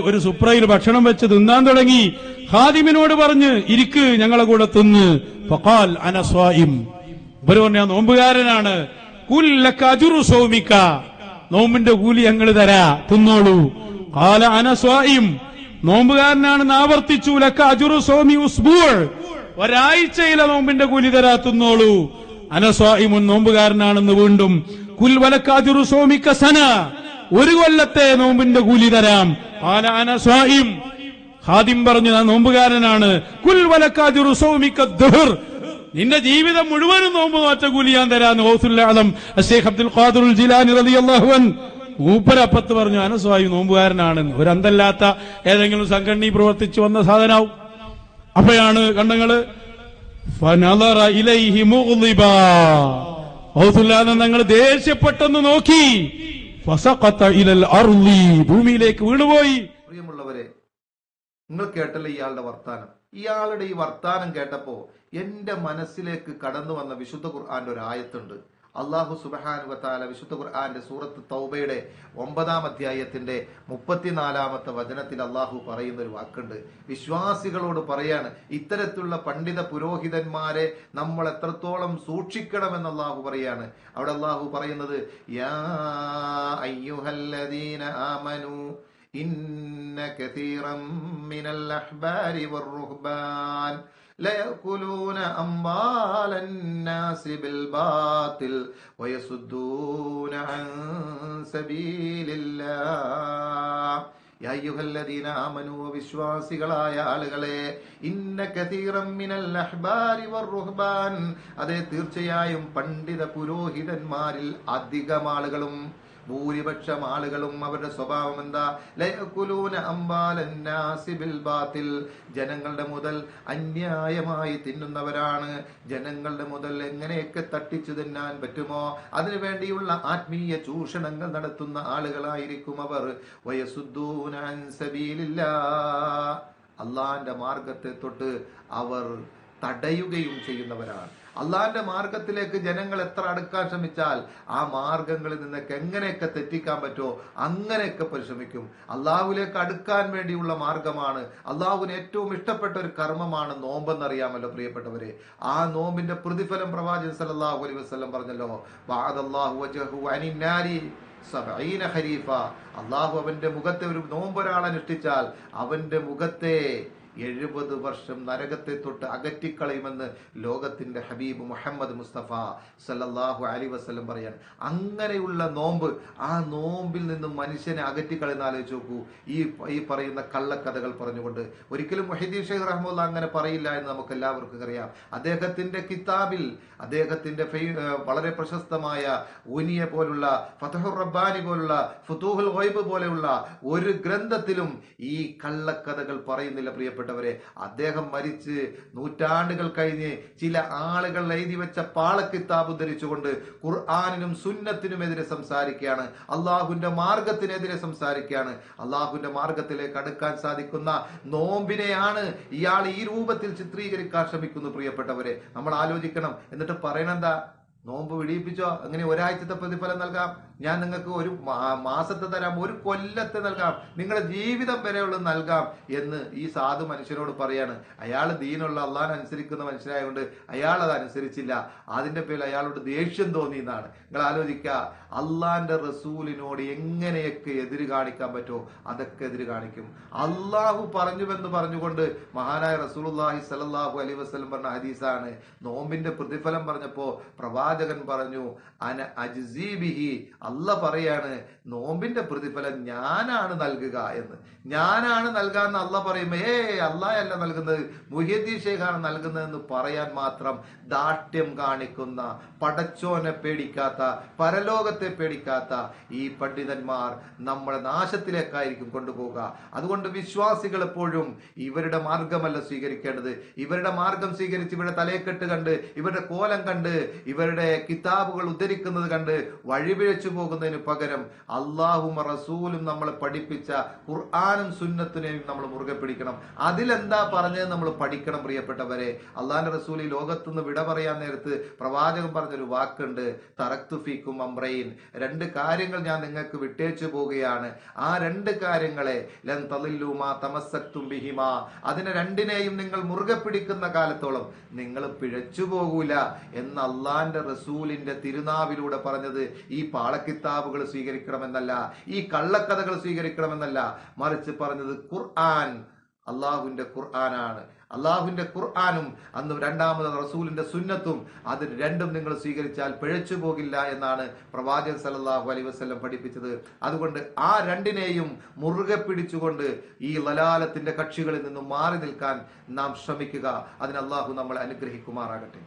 ഒരു സുപ്രയിൽ ഭക്ഷണം വെച്ച് തിന്നാൻ തുടങ്ങി. ഹാദിമിനോട് പറഞ്ഞ് ഇരിക്ക് ഞങ്ങളെ കൂടെ തിന്ന്. ഫഖാൽ അനസ്വായിം ഇവർ പറഞ്ഞ നോമ്പുകാരനാണ്. നോമ്പിന്റെ കൂലി ഞങ്ങൾ തരാ തിന്നോളൂ. കാല അനസ്വായിം നോമ്പുകാരനാണ് ആവർത്തിച്ചു. ലക്ക അജുറു സൗമി ഉസ്ബൂൾ ഒരാഴ്ചയിലെ നോമ്പിന്റെ കൂലി തരാ തിന്നോളൂ. അനസ്വായിമുൻ നോമ്പുകാരനാണെന്ന് വീണ്ടും. കുൽ വലക്ക സോമിക്ക സൗമിക്ക സന. ഒരു കൊല്ലത്തെ നോമ്പിന്റെ കൂലി തരാം. പാലാന സ്വാഹിം ഹാദിം പറഞ്ഞു ഞാൻ നോമ്പുകാരനാണ്. കുൽ നിന്റെ ജീവിതം മുഴുവനും നോമ്പ് നോറ്റ കൂലി ഞാൻ തരാന്ന് ഹോസുല്ലാദം അഷേഖ് അബ്ദുൽ ഖാദുൽ പറഞ്ഞു അനസ്വായി നോമ്പുകാരനാണെന്ന് ഒരു അന്തല്ലാത്ത ഏതെങ്കിലും സംഘടന പ്രവർത്തിച്ചു വന്ന സാധനാവും. അപ്പോഴാണ് കണ്ടങ്ങൾ ഇലൈഹി മുഗ്ളിബാ ഹൗസുല്ലാദം ഞങ്ങൾ ദേഷ്യപ്പെട്ടെന്ന് നോക്കി. ഭൂമിയിലേക്ക് വീണുപോയി. പ്രിയമുള്ളവരെ നിങ്ങൾ കേട്ടല്ലോ ഇയാളുടെ വർത്താനം? ഇയാളുടെ ഈ വർത്താനം കേട്ടപ്പോ എന്റെ മനസ്സിലേക്ക് കടന്നു വന്ന വിശുദ്ധ ഖുർആന്റെ ഒരു ആയത്തുണ്ട് അള്ളാഹു സുബഹാനുവത്താല വിശുദ്ധ ഖുർആാന്റെ സൂറത്ത് തൗബയുടെ ഒമ്പതാം അധ്യായത്തിന്റെ മുപ്പത്തിനാലാമത്തെ വചനത്തിൽ അള്ളാഹു പറയുന്ന ഒരു വാക്കുണ്ട്. വിശ്വാസികളോട് പറയാണ് ഇത്തരത്തിലുള്ള പണ്ഡിത പുരോഹിതന്മാരെ നമ്മൾ എത്രത്തോളം സൂക്ഷിക്കണം എന്ന് അള്ളാഹു പറയാണ്. അവിടെ അള്ളാഹു പറയുന്നത് യാ അയ്യുഹല്ലദീന ആമനു ഇന്ന കഥീറം മിനൽ അഹ്ബാരി വർ റുഹ്ബാൻ. ലയക്കുലൂന അമ്പാലന്നാസി ബിൽബാത്തിൽ വയസുദ്ദൂന അൻ സബീലില്ലാഹ്. വിശ്വാസികളായ ആളുകളെ ഇന്ന മിനൽ അഹ്ബാരി റുഹ്ബാൻ. അതെ തീർച്ചയായും പണ്ഡിത പുരോഹിതന്മാരിൽ അധികം ആളുകളും ഭൂരിപക്ഷം ആളുകളും അവരുടെ സ്വഭാവം എന്താ? ലയക്കുലൂന അംബാലന്നാസി ബിൽ ബാത്തിൽ. ജനങ്ങളുടെ മുതൽ അന്യായമായി തിന്നുന്നവരാണ്. ജനങ്ങളുടെ മുതൽ എങ്ങനെയൊക്കെ തട്ടിച്ചു തിന്നാൻ പറ്റുമോ? അതിനുവേണ്ടിയുള്ള ആത്മീയ ചൂഷണങ്ങൾ നടത്തുന്ന ആളുകളായിരിക്കും അവർ. വയസുദ്ദൂന അൻ സബീലില്ലാ. അള്ളാന്റെ മാർഗത്തെ തൊട്ട് അവർ തടയുകയും ചെയ്യുന്നവരാണ്. അള്ളാന്റെ മാർഗത്തിലേക്ക് ജനങ്ങൾ എത്ര അടുക്കാൻ ശ്രമിച്ചാൽ ആ മാർഗങ്ങളിൽ നിന്നൊക്കെ എങ്ങനെയൊക്കെ തെറ്റിക്കാൻ പറ്റുമോ അങ്ങനെയൊക്കെ പരിശ്രമിക്കും. അള്ളാഹുലേക്ക് അടുക്കാൻ വേണ്ടിയുള്ള മാർഗമാണ് അള്ളാഹുവിന് ഏറ്റവും ഇഷ്ടപ്പെട്ട ഒരു കർമ്മമാണ് നോമ്പെന്നറിയാമല്ലോ പ്രിയപ്പെട്ടവരെ. ആ നോമ്പിന്റെ പ്രതിഫലം പ്രവാചകൻ സല്ലല്ലാഹു അലൈഹി വസ്ലം പറഞ്ഞല്ലോ അള്ളാഹു അവന്റെ മുഖത്തെ ഒരു നോമ്പൊരാൾ അനുഷ്ഠിച്ചാൽ അവന്റെ മുഖത്തെ എഴുപത് വർഷം നരകത്തെ തൊട്ട് അകറ്റിക്കളയുമെന്ന് ലോകത്തിന്റെ ഹബീബ് മുഹമ്മദ് മുസ്തഫ സല്ലല്ലാഹു അലി വസ്ലം പറയാൻ അങ്ങനെയുള്ള നോമ്പ് ആ നോമ്പിൽ നിന്നും മനുഷ്യനെ അകറ്റിക്കളയുന്ന ആലോചിച്ച് നോക്കൂ. ഈ ഈ പറയുന്ന കള്ളക്കഥകൾ പറഞ്ഞുകൊണ്ട് ഒരിക്കലും മുഹിദ്ദീൻ ഷെയ്ഖ് റഹ്മുല്ല അങ്ങനെ പറയില്ല എന്ന് നമുക്ക് എല്ലാവർക്കും അറിയാം. അദ്ദേഹത്തിന്റെ കിതാബിൽ അദ്ദേഹത്തിന്റെ വളരെ പ്രശസ്തമായ ഊനിയ പോലുള്ള ഫതഹുർ റബ്ബാനി പോലുള്ള ഫുതൂഹുൽ ഹൈബ് പോലെയുള്ള ഒരു ഗ്രന്ഥത്തിലും ഈ കള്ളക്കഥകൾ പറയുന്നില്ല പ്രിയപ്പെട്ടവരെ അദ്ദേഹം മരിച്ച് നൂറ്റാണ്ടുകൾ കഴിഞ്ഞ് ചില ആളുകൾ എഴുതി വെച്ച പാളക്കിത്താബ് ധരിച്ചുകൊണ്ട് ഖുർആാനിനും സുന്നത്തിനുമെതിരെ സംസാരിക്കുകയാണ്. അള്ളാഹുവിന്റെ മാർഗത്തിനെതിരെ സംസാരിക്കുകയാണ്. അള്ളാഹുവിന്റെ മാർഗത്തിലേക്ക് അടുക്കാൻ സാധിക്കുന്ന നോമ്പിനെയാണ് ഇയാൾ ഈ രൂപത്തിൽ ചിത്രീകരിക്കാൻ ശ്രമിക്കുന്നു പ്രിയപ്പെട്ടവരെ. നമ്മൾ ആലോചിക്കണം. എന്നിട്ട് പറയണെന്താ നോമ്പ് വിടിയിപ്പിച്ചോ? അങ്ങനെ ഒരാഴ്ചത്തെ പ്രതിഫലം നൽകാം. ഞാൻ നിങ്ങൾക്ക് ഒരു മാസത്തെ തരാം ഒരു കൊല്ലത്തെ നൽകാം. നിങ്ങളുടെ ജീവിതം വരെയുള്ളത് നൽകാം എന്ന് ഈ സാധു മനുഷ്യനോട് പറയാണ്. അയാൾ ദീനുള്ള അള്ളാൻ അനുസരിക്കുന്ന മനുഷ്യനായതുകൊണ്ട് അയാൾ അത് അനുസരിച്ചില്ല. അതിന്റെ പേരിൽ അയാളോട് ദേഷ്യം തോന്നി എന്നാണ്. നിങ്ങൾ ആലോചിക്കുക അള്ളാന്റെ റസൂലിനോട് എങ്ങനെയൊക്കെ എതിര് കാണിക്കാൻ പറ്റുമോ അതൊക്കെ എതിര് കാണിക്കും. അള്ളാഹു പറഞ്ഞുവെന്ന് പറഞ്ഞുകൊണ്ട് മഹാനായ റസൂലുള്ളാഹി സലാഹു അലൈഹി വസല്ലം പറഞ്ഞ ഹദീസാണ്. നോമ്പിന്റെ പ്രതിഫലം പറഞ്ഞപ്പോ പ്രവാചകൻ പറഞ്ഞു അന അജ്സീബിഹി. അല്ല പറയാണ് നോമ്പിന്റെ പ്രതിഫലം ഞാനാണ് നൽകുക എന്ന്. ഞാനാണ് നൽകാന്ന് അല്ല പറയുമ്പോ ഏ അല്ല നൽകുന്നത്. മുഹിയദ്ദീൻ ഷേഖാണ് നൽകുന്നതെന്ന് പറയാൻ മാത്രം ദാഷ്ട്യം കാണിക്കുന്ന പടച്ചോനെ പേടിക്കാത്ത പരലോകത്തെ പേടിക്കാത്ത ഈ പണ്ഡിതന്മാർ നമ്മളെ നാശത്തിലേക്കായിരിക്കും കൊണ്ടുപോകുക അതുകൊണ്ട് വിശ്വാസികൾ എപ്പോഴും ഇവരുടെ മാർഗമല്ല സ്വീകരിക്കേണ്ടത്. ഇവരുടെ മാർഗം സ്വീകരിച്ച് ഇവരുടെ തലയെക്കെട്ട് കണ്ട് ഇവരുടെ കോലം കണ്ട് ഇവരുടെ അവരുടെ കിതാബുകൾ ഉദ്ധരിക്കുന്നത് കണ്ട് വഴിപിഴച്ചു പോകുന്നതിന് പകരം അള്ളാഹും റസൂലും നമ്മളെ പഠിപ്പിച്ച ഖുർആാനും സുന്നത്തിനെയും നമ്മൾ മുറുകെ പിടിക്കണം. അതിലെന്താ പറഞ്ഞത് നമ്മൾ പഠിക്കണം പ്രിയപ്പെട്ടവരെ? അള്ളാഹിന്റെ റസൂൽ ഈ ലോകത്തുനിന്ന് വിട പറയാൻ നേരത്ത് പ്രവാചകൻ പറഞ്ഞൊരു വാക്കുണ്ട് തറക്തുഫീക്കും അമ്രയിൻ രണ്ട് കാര്യങ്ങൾ ഞാൻ നിങ്ങൾക്ക് വിട്ടേച്ചു പോവുകയാണ്. ആ രണ്ട് കാര്യങ്ങളെ ലൻ തലില്ലുമാ തമസക്തും ബിഹിമാ. അതിനെ രണ്ടിനെയും നിങ്ങൾ മുറുകെ പിടിക്കുന്ന കാലത്തോളം നിങ്ങൾ പിഴച്ചു പോകൂല എന്ന് അള്ളാന്റെ റസൂലിന്റെ തിരുനാവിലൂടെ പറഞ്ഞത് ഈ പാളക്കിത്താബുകൾ സ്വീകരിക്കണമെന്നല്ല ഈ കള്ളക്കഥകൾ സ്വീകരിക്കണമെന്നല്ല. മറിച്ച് പറഞ്ഞത് ഖുർആൻ അള്ളാഹുവിന്റെ ഖുർആനാണ്. അള്ളാഹുവിന്റെ ഖുർആാനും അന്ന് രണ്ടാമത് റസൂലിന്റെ സുന്നത്തും അത് രണ്ടും നിങ്ങൾ സ്വീകരിച്ചാൽ പിഴച്ചു പോകില്ല എന്നാണ് പ്രവാചകൻ സലല്ലാഹു അലൈ വസ്ലം പഠിപ്പിച്ചത്. അതുകൊണ്ട് ആ രണ്ടിനെയും മുറുകെ പിടിച്ചുകൊണ്ട് ഈ ലലാലത്തിന്റെ കക്ഷികളിൽ നിന്നും മാറി നിൽക്കാൻ നാം ശ്രമിക്കുക. അതിന് അള്ളാഹു നമ്മളെ അനുഗ്രഹിക്കുമാറാകട്ടെ.